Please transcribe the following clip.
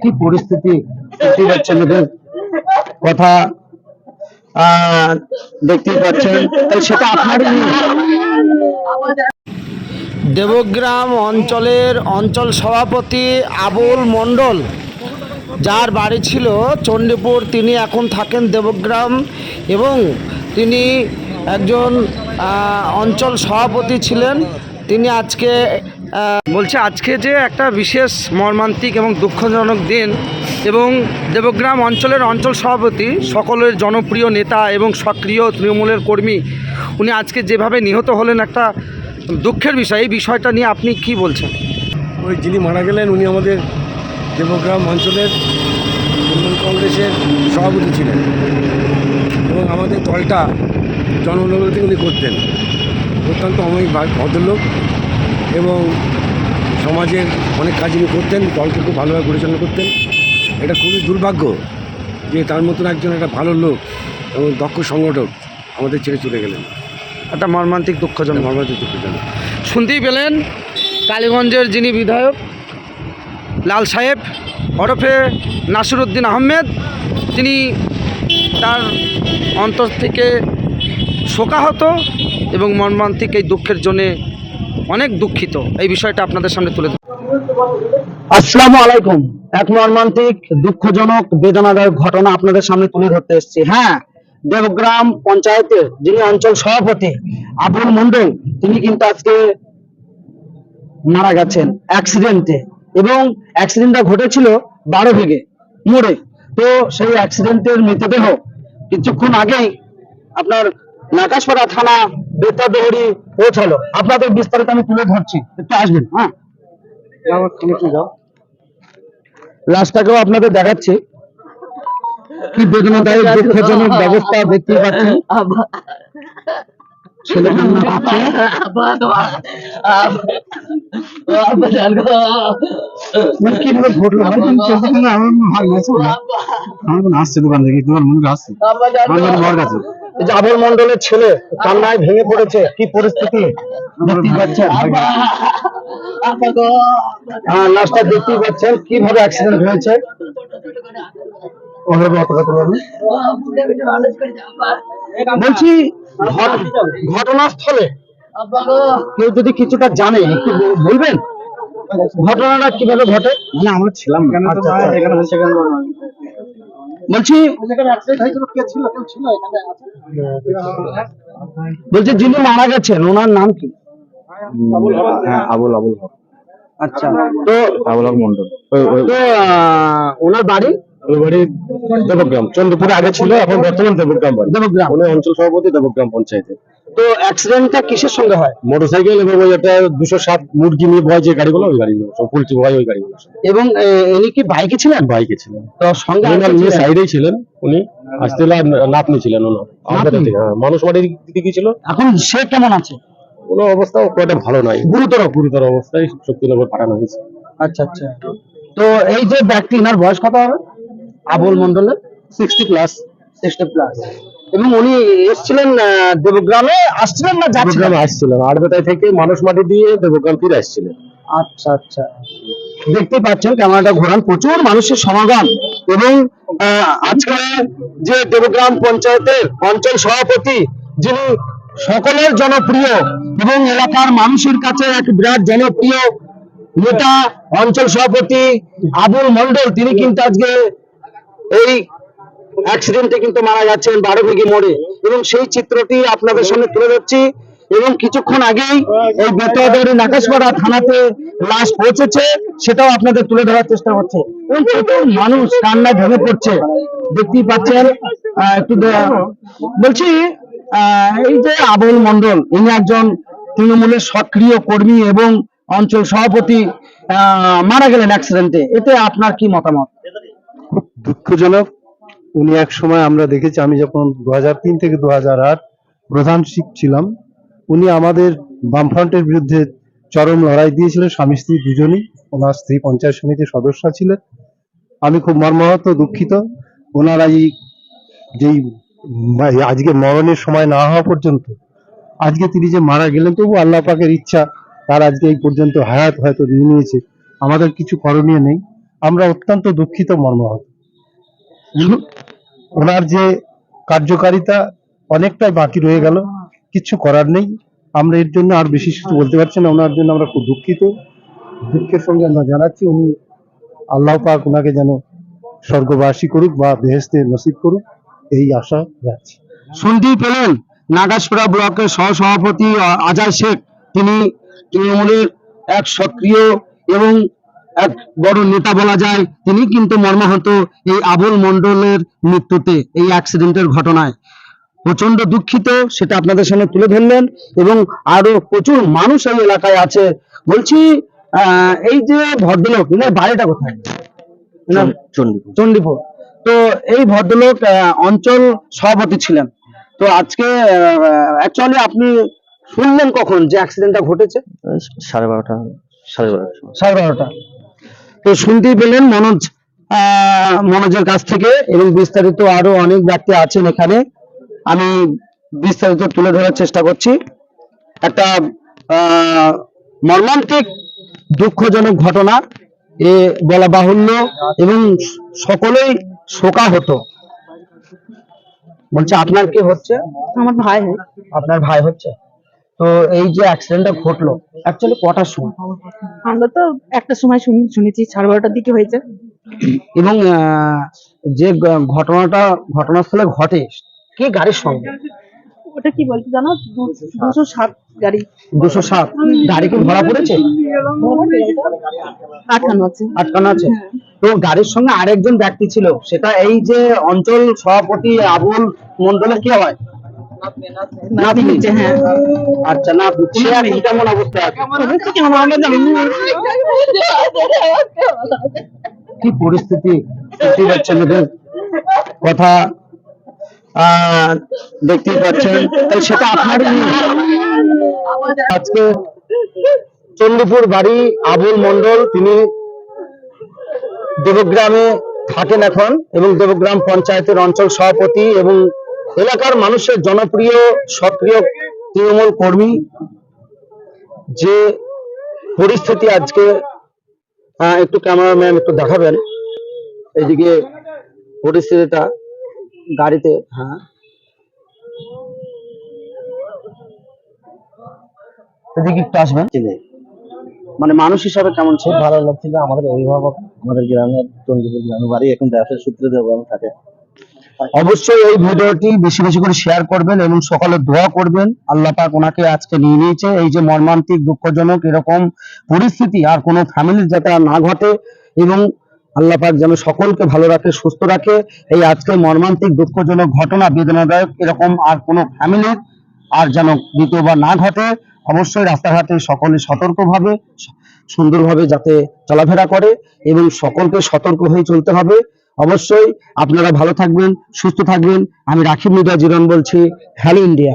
কি পরিস্থিতি? কথা দেখতেই পাচ্ছেন। সেটা আপনারই দেবগ্রাম অঞ্চলের অঞ্চল সভাপতি আবুল মণ্ডল যার বাড়ি ছিল চণ্ডীপুর তিনি এখন থাকেন দেবগ্রাম এবং তিনি একজন অঞ্চল সভাপতি ছিলেন। তিনি আজকে বলছে আজকে যে একটা বিশেষ মর্মান্তিক এবং দুঃখজনক দিন এবং দেবগ্রাম অঞ্চলের অঞ্চল সভাপতি, সকলের জনপ্রিয় নেতা এবং সক্রিয় তৃণমূলের কর্মী, উনি আজকে যেভাবে নিহত হলেন একটা দুঃখের বিষয়। এই বিষয়টা নিয়ে আপনি কি বলছেন? ওই যিনি মারা গেলেন, উনি আমাদের দেবগ্রাম অঞ্চলের তৃণমূল কংগ্রেসের সভাপতি ছিলেন এবং আমাদের দলটা জনগণতি উনি করতেন। অত্যন্ত অনেক ভদ্রলোক এবং সমাজের অনেক কাজ উনি করতেন দলকে খুব ভালোভাবে পরিচালনা করতেন। এটা খুবই দুর্ভাগ্য যে তার মতন একজন একটা ভালো লোক এবং দক্ষ সংগঠক আমাদের ছেড়ে চলে গেলেন। একটা মর্মান্তিক দুঃখজনক। মর্মান্তিক দুঃখজনক। শুনতেই পেলেন কালীগঞ্জের যিনি বিধায়ক লাল সাহেব ওরফে নাসিরুদ্দিন আহমেদ তিনি তার অন্তর থেকে শোকাহত এবং মর্মান্তিক এই দুঃখের জন্যে অনেক দুঃখিত। এই বিষয়টা আপনাদের সামনে তুলে আসসালামু আলাইকুম। এক মর্মান্তিক, দুঃখজনক, বেদনাদায়ক ঘটনা আপনাদের সামনে তুলে ধরতে এসেছি। হ্যাঁ দেবগ্রাম পঞ্চায়েতের যিনি অঞ্চল সভাপতি আবুল মন্ডল, তিনি কিন্তু আজকে মারা গেছেন অ্যাক্সিডেন্টে এবং অ্যাক্সিডেন্টটা ঘটেছিল বারো বিঘে মোড়ে। তো সেই অ্যাক্সিডেন্টের মৃতদেহ কিছুক্ষণ আগেই আপনার নাকাশপাড়া থানা বেতাদহরি পৌঁছালো। আপনাদের বিস্তারিত আমি তুলে ধরছি। একটু আসবেন হ্যাঁ? লাশটাকেও আপনাদের দেখাচ্ছি। আসছে দোকান থেকে, তোমার মনে আসছে। আবুল মন্ডলের ছেলে কান্নায় ভেঙে পড়েছে। কি পরিস্থিতি? দেখতেই পাচ্ছেন। হ্যাঁ লাশটা দেখতেই পাচ্ছেন। কীভাবে অ্যাক্সিডেন্ট হয়েছে। বলছি ঘটনাস্থলে কেউ যদি কিছুটা জানে একটু বলবেন? ঘটনাটা কীভাবে ঘটে? আমরা ছিলাম। বলছি বলছি যিনি মারা গেছেন ওনার নাম কি? হ্যাঁ আবুল আবুল হক। আচ্ছা। তো আবুল হক মন্ডল তো আহ, ওনার বাড়ি? বাড়ি দেবগ্রাম। চন্দ্রপুরে আগে ছিল এখন বর্তমান দেবগ্রাম বাড়ি। দেবগ্রাম। উনি অঞ্চল সভাপতি দেবগ্রাম পঞ্চায়েতে। তো অ্যাক্সিডেন্টটা কিসের সঙ্গে হয়? মোটরসাইকেল এবং ওই একটা দুশো সাত মুরগি নিয়ে ভয় যে গাড়িগুলো ওই গাড়িগুলো সব পোল্ট্রি ভয় ওই গাড়িগুলো। এবং ইনি কি বাইকে ছিলেন? বাইকে ছিলেন। তো সঙ্গে উনি নিয়ে সাইডেই ছিলেন উনি আর নাতনি ছিলেন ওনার। আমাদের থেকে হ্যাঁ মানুষ বাড়ির দিকে ছিল? এখন সে কেমন আছে? কোনো অবস্থা খুব একটা ভালো নাই গুরুতর গুরুতর অবস্থায় শক্তিনগর পাঠানো হয়েছে। আচ্ছা আচ্ছা। তো এই যে ব্যক্তি এনার বয়স কত হবে? আবুল মন্ডলের সিক্সটি প্লাস সিক্সটি প্লাস এবং উনি এসেছিলেন দেবগ্রামে। আসছিলেন না দেবগ্রামে আসছিলেন। আড়বেতায় থেকে মানুষ মাটি দিয়ে দেবগ্রাম ফিরে আসছিলেন। আচ্ছা আচ্ছা। দেখতে পাচ্ছেন ক্যামেরাটা ঘোরান প্রচুর মানুষের সমাগম। এবং আজকে যে দেবগ্রাম পঞ্চায়েতের অঞ্চল সভাপতি যিনি সকলের জনপ্রিয় এবং এলাকার মানুষের কাছে এক বিরাট জনপ্রিয় নেতা অঞ্চল সভাপতি আবুল মন্ডল তিনি কিন্তু আজকে এই অ্যাক্সিডেন্টে কিন্তু মারা যাচ্ছেন বারো বিঘি মোড়ে। এবং সেই চিত্রটি আপনাদের সামনে তুলে ধরছি। এবং কিছুক্ষণ আগেই এই বেতোয়াদারি নাকাশপাড়া থানাতে লাশ পৌঁছেছে, সেটাও আপনাদের তুলে ধরার চেষ্টা করছে এবং মানুষ কান্নায় ভেঙে পড়ছে দেখতেই পাচ্ছেন একটু বলছি এই যে আবুল মন্ডল ইনি একজন তৃণমূলের সক্রিয় কর্মী এবং অঞ্চল সভাপতি মারা গেলেন অ্যাক্সিডেন্টে এতে আপনার কি মতামত? দুঃখজনক, উনি এক সময় আমরা দেখেছি, আমি যখন দু থেকে দু প্রধান শিখ ছিলাম, উনি আমাদের বামফ্রন্টের বিরুদ্ধে চরম লড়াই দিয়েছিলেন, স্বামী স্ত্রী দুজনই, ওনার স্ত্রী পঞ্চায়েত সমিতির সদস্য ছিলেন। আমি খুব মর্মাহত, দুঃখিত। ওনারা এই যেই আজকে মরণের সময় না হওয়া পর্যন্ত, আজকে তিনি যে মারা গেলেন, তবু আল্লাহ পাকের ইচ্ছা, তার আজকে এই পর্যন্ত হায়াত হয়তো নিয়ে নিয়েছে। আমাদের কিছু করণীয় নেই। আমরা অত্যন্ত দুঃখিত, মর্মাহত। ওনার যে কার্যকারিতা অনেকটাই বাকি রয়ে গেল। কিছু করার নেই। আমরা এর জন্য আর বেশি কিছু বলতে পারছি না। ওনার জন্য আমরা খুব দুঃখিত। দুঃখের সঙ্গে আমরা জানাচ্ছি, উনি আল্লাহ পাক ওনাকে যেন স্বর্গবাসী করুক বা বেহেস্তে নসিব করুক, এই আশা রাখছি। শুনতেই পেলেন নাগাসপুরা ব্লকের সহসভাপতি আ- আজয় শেখ। তিনি তৃণমূলের এক সক্রিয় এবং এক বড় নেতা বলা যায়। তিনি কিন্তু মর্মাহত এই আবুল মন্ডলের মৃত্যুতে এই অ্যাক্সিডেন্টের ঘটনায়। প্রচণ্ড দুঃখিত সেটা আপনাদের সামনে তুলে ধরলেন এবং আরও প্রচুর মানুষ এই এলাকায় আছে। বলছি এই যে ভদ্রলোক বাড়িটা কোথায়? এনার চণ্ডীপুর তো এই ভদ্রলোক অঞ্চল সভাপতি ছিলেন। তো আজকে অ্যাকচুয়ালি আপনি শুনলেন কখন যে অ্যাক্সিডেন্টটা ঘটেছে? সাড়ে বারোটা সাড়ে বারোটা সাড়ে বারোটা। তো শুনতেই পেলেন মনোজ মনোজের কাছ থেকে এবং বিস্তারিত আরও অনেক ব্যক্তি আছেন এখানে। আমি বিস্তারিত তুলে ধরার চেষ্টা করছি। একটা মর্মান্তিক দুঃখজনক ঘটনা এ বলা বাহুল্য এবং সকলেই শোকা হতো বলছে আপনার কি হচ্ছে? আমার ভাই। আপনার ভাই হচ্ছে? তো এই যে অ্যাক্সিডেন্টটা ঘটলো অ্যাকচুয়ালি কটার সময়? আমরা তো একটা সময় শুনি- শুনেছি সাড়ে বারোটার দিকে হয়েছে। এবং যে ঘটনাটা ঘটনাস্থলে ঘটে কে গাড়ির সঙ্গে? ওটা কি বলতে জানো? দুশো সাত গাড়ি। দুশো সাত। গাড়ি কি ধরা পড়েছে? আটকানো আছে। আটকানো আছে। তো গাড়ির সঙ্গে আরেকজন ব্যক্তি ছিল সেটা এই যে অঞ্চল সভাপতি আবুল মন্ডলের কি হয়? হ্যাঁ। আচ্ছা না সে এখন কেমন অবস্থায় আছে? ওদের আমরা আমরা জানি কি পরিস্থিতি? বুঝতেই পারছেন কথা দেখতেই পাচ্ছেন। তাই সেটা আপনারই আজকে চণ্ডীপুর বাড়ি আবুল মন্ডল তিনি দেবগ্রামে থাকেন এখন এবং দেবগ্রাম পঞ্চায়েতের অঞ্চল সভাপতি এবং এলাকার মানুষের জনপ্রিয় সক্রিয় তৃণমূল কর্মী যে পরিস্থিতি আজকে একটু ক্যামেরাম্যান একটু দেখাবেন। এইদিকে পরিস্থিতিটা গাড়িতে হ্যাঁ। এদিকে একটু আসবেন। মানে মানুষ হিসাবে কেমন ছিল? ভালো লাগছিল আমাদের অভিভাবক আমাদের গ্রামের চন্দ্রপুর গ্রামের বাড়ি। এখন ব্যবসার সূত্রে দেবগ্রাম থাকে। অবশ্যই এই ভিডিওটি বেশি বেশি করে শেয়ার করবেন এবং সকালে দোয়া করবেন। আল্লাহ পাক ওনাকে আজকে নিয়ে নিয়েছে। এই যে মর্মান্তিক, দুঃখজনক এরকম পরিস্থিতি আর কোনো ফ্যামিলির যাতে আর না ঘটে এবং আল্লাহ পাক যেন সকলকে ভালো রাখে, সুস্থ রাখে, এই আজকে মর্মান্তিক, দুঃখজনক ঘটনা, বেদনাদায়ক এরকম আর কোনো ফ্যামিলির আর যেন দ্বিতীয়বার না ঘটে, অবশ্যই রাস্তাঘাটে সকলে সতর্কভাবে সুন্দরভাবে যাতে চলাফেরা করে এবং সকলকে সতর্ক হয়ে চলতে হবে। অবশ্যই আপনারা ভালো থাকবেন সুস্থ থাকবেন। আমি রাখিব মিডিয়া জীবন বলছি হ্যালো ইন্ডিয়া